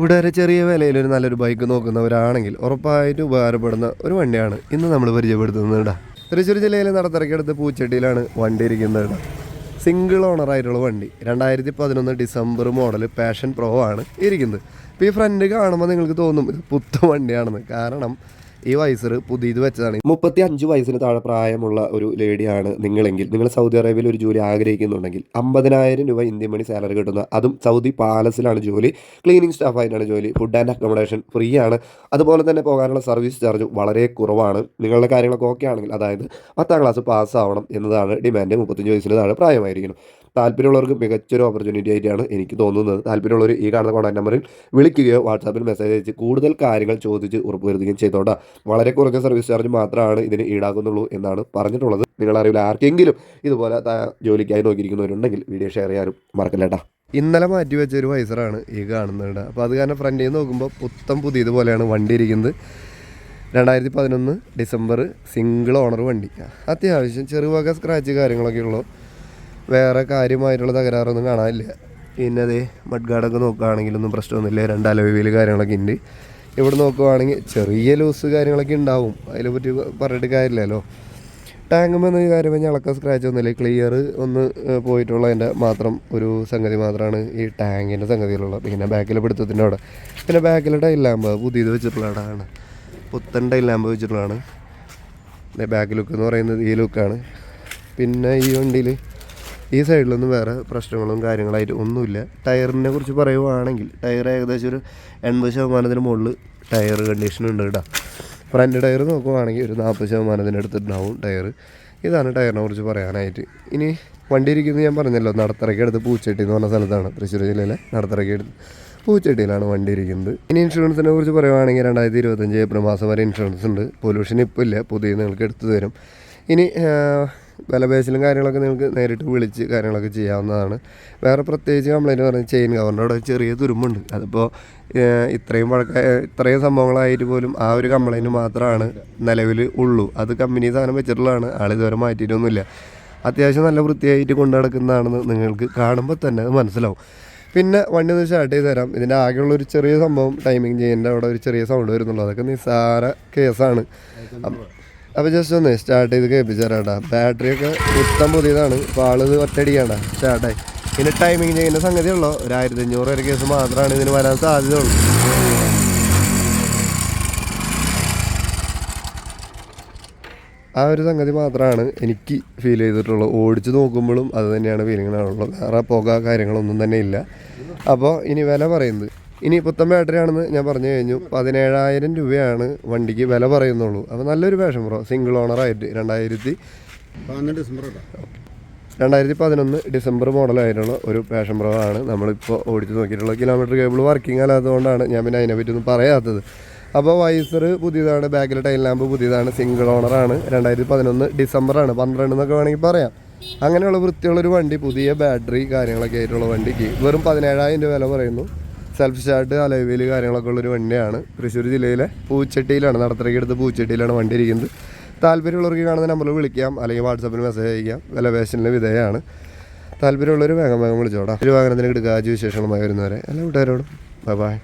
വളരെ ചെറിയ വിലയിൽ ഒരു നല്ലൊരു ബൈക്ക് നോക്കുന്നവരാണെങ്കിൽ ഉറപ്പായിട്ട് ഉപകാരപ്പെടുന്ന ഒരു വണ്ടിയാണ് ഇന്ന് നമ്മൾ പരിചയപ്പെടുത്തുന്നത് തൃശ്ശൂർ ജില്ലയിലെ നടത്തിറക്കിയെടുത്ത് പൂച്ചട്ടിയിലാണ് വണ്ടി ഇരിക്കുന്നത് സിംഗിൾ സിംഗിൾ ഓണറായിട്ടുള്ള വണ്ടി. രണ്ടായിരത്തി പതിനൊന്ന് ഡിസംബർ മോഡൽ പാഷൻ പ്രോ ആണ് ഇരിക്കുന്നത്. ഇപ്പോൾ ഈ ഫ്രണ്ട് കാണുമ്പോൾ നിങ്ങൾക്ക് തോന്നും ഇത് പുത്ത വണ്ടിയാണെന്ന്. കാരണം ഈ വയസ്സർ പുതിയത് വെച്ചതാണ്. മുപ്പത്തി അഞ്ച് വയസ്സിന് താഴെ പ്രായമുള്ള ഒരു ലേഡിയാണ് നിങ്ങളെങ്കിൽ. നിങ്ങൾ സൗദി അറേബ്യയിൽ ഒരു ജോലി ആഗ്രഹിക്കുന്നുണ്ടെങ്കിൽ അമ്പതിനായിരം രൂപ ഇന്ത്യൻ മണി സാലറി കിട്ടുന്ന അതും സൗദി പാലസിലാണ് ജോലി. ക്ലീനിങ് സ്റ്റാഫായിട്ടാണ് ജോലി. ഫുഡ് ആൻഡ് അക്കോമഡേഷൻ ഫ്രീ ആണ്. അതുപോലെ തന്നെ പോകാനുള്ള സർവീസ് ചാർജ് വളരെ കുറവാണ്. നിങ്ങളുടെ കാര്യങ്ങളൊക്കെ ഓക്കെ ആണെങ്കിൽ അതായത് പത്താം ക്ലാസ് പാസ്സാവണം എന്നതാണ് ഡിമാൻഡ്. മുപ്പത്തഞ്ച് വയസ്സിന് താഴെ പ്രായമായിരിക്കണം. താല്പര്യമുള്ളവർക്ക് മികച്ചൊരു ഓപ്പർച്യൂണിറ്റി ആയിട്ടാണ് എനിക്ക് തോന്നുന്നത്. താല്പര്യമുള്ളവർ ഈ കാണുന്ന കോൺടാക്ട് നമ്പറിൽ വിളിക്കുകയോ വാട്സാപ്പിൽ മെസ്സേജ് അയച്ച് കൂടുതൽ കാര്യങ്ങൾ ചോദിച്ച് ഉറപ്പുവരുത്തുകയും ചെയ്തോട്ടാ വളരെ കുറഞ്ഞ സർവീസ് ചാർജ് മാത്രമാണ് ഇതിന് ഈടാക്കുന്നുള്ളൂ എന്നാണ് പറഞ്ഞിട്ടുള്ളത്. നിങ്ങളറിയില്ല ആർക്കെങ്കിലും ഇതുപോലെ ജോലിക്കായി നോക്കിയിരിക്കുന്നവരുണ്ടെങ്കിൽ വീഡിയോ ഷെയർ ചെയ്യാനും മറക്കില്ലേട്ടാ ഇന്നലെ മാറ്റി വെച്ച ഒരു വൈസറാണ് ഈ കാണുന്നത് അപ്പോൾ അത് കാരണം ഫ്രണ്ടിൽ നിന്ന് നോക്കുമ്പോൾ പുത്തം പുതിയതുപോലെയാണ് വണ്ടി ഇരിക്കുന്നത്. രണ്ടായിരത്തി പതിനൊന്ന് ഡിസംബർ സിംഗിൾ ഓണർ വണ്ടി. അത്യാവശ്യം ചെറുവക സ്ക്രാച്ച് കാര്യങ്ങളൊക്കെ ഉള്ളൂ. വേറെ കാര്യമായിട്ടുള്ള തകരാറൊന്നും കാണാനില്ല. പിന്നെ അതേ മഡ് ഗാർഡൊക്കെ നോക്കുകയാണെങ്കിലൊന്നും പ്രശ്നമൊന്നുമില്ല. രണ്ട് അലവിയിൽ കാര്യങ്ങളൊക്കെ ഉണ്ട്. ഇവിടെ നോക്കുവാണെങ്കിൽ ചെറിയ ലൂസ് കാര്യങ്ങളൊക്കെ ഉണ്ടാവും. അതിനെ പറ്റി പറഞ്ഞിട്ട് കാര്യമില്ലല്ലോ. ടാങ്കുമ്പോൾ എന്ന കാര്യം പറഞ്ഞാൽ ഇളക്കം സ്ക്രാച്ച് ഒന്നുമില്ല. ക്ലിയർ ഒന്ന് പോയിട്ടുള്ളതിന്റെ മാത്രം ഒരു സംഗതി മാത്രമാണ് ഈ ടാങ്കിന്റെ സംഗതിയിലുള്ളത്. പിന്നെ ബാക്കിലെ പിടുത്തത്തിന്റെ അവിടെ. പിന്നെ ബാക്കിലെ ടൈൽ ലാമ്പ് പുതിയത് വെച്ചിട്ടുള്ളതാണ്. പുത്തൻ ടൈൽ ലാമ്പ് വെച്ചിട്ടുള്ളതാണ്. ബാക്ക് ലുക്ക് എന്ന് പറയുന്നത് ഈ ലുക്കാണ് പിന്നെ ഈ വണ്ടിയിൽ ഈ സൈഡിലൊന്നും വേറെ പ്രശ്നങ്ങളും കാര്യങ്ങളായിട്ട് ഒന്നുമില്ല. ടയറിനെ കുറിച്ച് പറയുവാണെങ്കിൽ ടയർ ഏകദേശം ഒരു എൺപത് ശതമാനത്തിന് മുകളിൽ ടയർ കണ്ടീഷൻ ഉണ്ട് കേട്ടോ. ഫ്രണ്ട് ടയർ നോക്കുവാണെങ്കിൽ ഒരു നാൽപ്പത് ശതമാനത്തിന് അടുത്തുണ്ടാവും ടയർ. ഇതാണ് ടയറിനെ കുറിച്ച് പറയാനായിട്ട്. ഇനി വണ്ടി ഇരിക്കുന്നത് ഞാൻ പറഞ്ഞല്ലോ നടത്തറയ്ക്ക് അടുത്ത് പൂച്ചട്ടി എന്ന് പറഞ്ഞ സ്ഥലത്താണ് തൃശ്ശൂർ ജില്ലയിലെ നടത്തറയ്ക്ക് അടുത്ത്. പൂച്ചട്ടിയിലാണ് വണ്ടി ഇരിക്കുന്നത്. ഇനി ഇൻഷുറൻസിനെ കുറിച്ച് പറയുവാണെങ്കിൽ രണ്ടായിരത്തി ഇരുപത്തഞ്ച് ഏപ്രിൽ മാസം വരെ ഇൻഷുറൻസ് ഉണ്ട്. പൊല്യൂഷൻ ഇപ്പോൾ ഇല്ല പുതിയ നിങ്ങൾക്ക് എടുത്തു തരും. ഇനി വിലപേശലും കാര്യങ്ങളൊക്കെ നിങ്ങൾക്ക് നേരിട്ട് വിളിച്ച് കാര്യങ്ങളൊക്കെ ചെയ്യാവുന്നതാണ്. വേറെ പ്രത്യേകിച്ച് കംപ്ലൈന്റ് പറഞ്ഞാൽ ചെയിൻ കവറിന്റെ അവിടെ ചെറിയ തുരുമ്പുണ്ട്. അതിപ്പോൾ ഇത്രയും പഴക്ക ഇത്രയും സംഭവങ്ങളായിട്ട് പോലും ആ ഒരു കംപ്ലൈന്റ് മാത്രമാണ് നിലവിൽ ഉള്ളൂ. അത് കമ്പനി സാധനം വെച്ചിട്ടുള്ളതാണ്. ആളിതുവരെ മാറ്റിയിട്ടൊന്നുമില്ല. അത്യാവശ്യം നല്ല വൃത്തിയായിട്ട് കൊണ്ടു നടക്കുന്നതാണെന്ന് നിങ്ങൾക്ക് കാണുമ്പോൾ തന്നെ അത് മനസ്സിലാവും. പിന്നെ വണ്ടി ഒന്ന് സ്റ്റാർട്ട് ചെയ്ത് തരാം. ഇതിന്റെ ആകെയുള്ള ഒരു ചെറിയ സംഭവം ടൈമിങ് ചെയ്യുന്നതിന്റെ അവിടെ ഒരു ചെറിയ സൗണ്ട് വരുന്നുള്ളൂ. അതൊക്കെ നിസ്സാര കേസാണ് അപ്പോൾ ജസ്റ്റ് ഒന്ന് സ്റ്റാർട്ട് ചെയ്ത് കേൾപ്പിച്ചു തരാട്ടാ ബാറ്ററിയൊക്കെ ഇഷ്ടം പുതിയതാണ്. അപ്പോൾ ആളിത് ഒറ്റയടിക്കാണ്ട സ്റ്റാർട്ടായി പിന്നെ ടൈമിങ് ചെയ്യുന്ന സംഗതിയുള്ളൂ. ഒരു ആയിരത്തി അഞ്ഞൂറ് വരെ കേസ് മാത്രമാണ് ഇതിന് വരാൻ സാധ്യതയുള്ളൂ. ആ ഒരു സംഗതി മാത്രമാണ് എനിക്ക് ഫീൽ ചെയ്തിട്ടുള്ളത് ഓടിച്ച് നോക്കുമ്പോഴും അത് തന്നെയാണ് ഫീലിംഗ് ആണുള്ളത് വേറെ പുക കാര്യങ്ങളൊന്നും തന്നെ ഇല്ല. അപ്പോൾ ഇനി വില പറയുന്നത്. ഇനി പുത്തൻ ബാറ്ററി ആണെന്ന് ഞാൻ പറഞ്ഞു കഴിഞ്ഞു. പതിനേഴായിരം രൂപയാണ് വണ്ടിക്ക് വില പറയുന്നുള്ളൂ. അപ്പോൾ നല്ലൊരു വേഷം ബ്രോ സിംഗിൾ ഓണറായിട്ട് രണ്ടായിരത്തി പതിനൊന്ന് ഡിസംബർ കേട്ടോ രണ്ടായിരത്തി പതിനൊന്ന് ഡിസംബർ മോഡലായിട്ടുള്ള ഒരു പാഷൻ പ്രോ ആണ് നമ്മളിപ്പോൾ ഓടിച്ച് നോക്കിയിട്ടുള്ള കിലോമീറ്റർ കേബിൾ വർക്കിംഗ് അല്ലാത്തതുകൊണ്ടാണ് ഞാൻ പിന്നെ അതിനെപ്പറ്റി ഒന്നും പറയാത്തത്. അപ്പോൾ വൈസർ പുതിയതാണ് ബാക്കിലെ ടൈൽ ലാമ്പ് പുതിയതാണ് സിംഗിൾ ഓണറാണ് രണ്ടായിരത്തി പതിനൊന്ന് ഡിസംബറാണ് പന്ത്രണ്ട് എന്നൊക്കെ വേണമെങ്കിൽ പറയാം. അങ്ങനെയുള്ള വൃത്തിയുള്ളൊരു വണ്ടി പുതിയ ബാറ്ററി കാര്യങ്ങളൊക്കെ ആയിട്ടുള്ള വണ്ടിക്ക് വെറും പതിനേഴായിരം രൂപ വില പറയുന്നു. സെൽഫ് സ്റ്റാർട്ട് കാര്യങ്ങളൊക്കെ ഉള്ളൊരു വണ്ടിയാണ്. തൃശ്ശൂർ ജില്ലയിലെ പൂച്ചട്ടിയിലാണ് നടത്തറയ്ക്ക് അടുത്ത് പൂച്ചട്ടിയിലാണ് വണ്ടി ഇരിക്കുന്നത്. താല്പര്യമുള്ളവർക്ക് കാണുന്ന നമ്പറിൽ വിളിക്കാം അല്ലെങ്കിൽ വാട്സപ്പിൽ മെസ്സേജ് അയക്കാം. വില വേഷനിലെ വിധേയമാണ് താല്പര്യമുള്ളവർ വേഗം വേഗം വിളിച്ചോടാം. ഒരു വാഹനത്തിന് എടുക്കുക. വിശേഷങ്ങളുമായി വരുന്നവരെ. എല്ലാ കൂട്ടുകാരോടും. Bye bye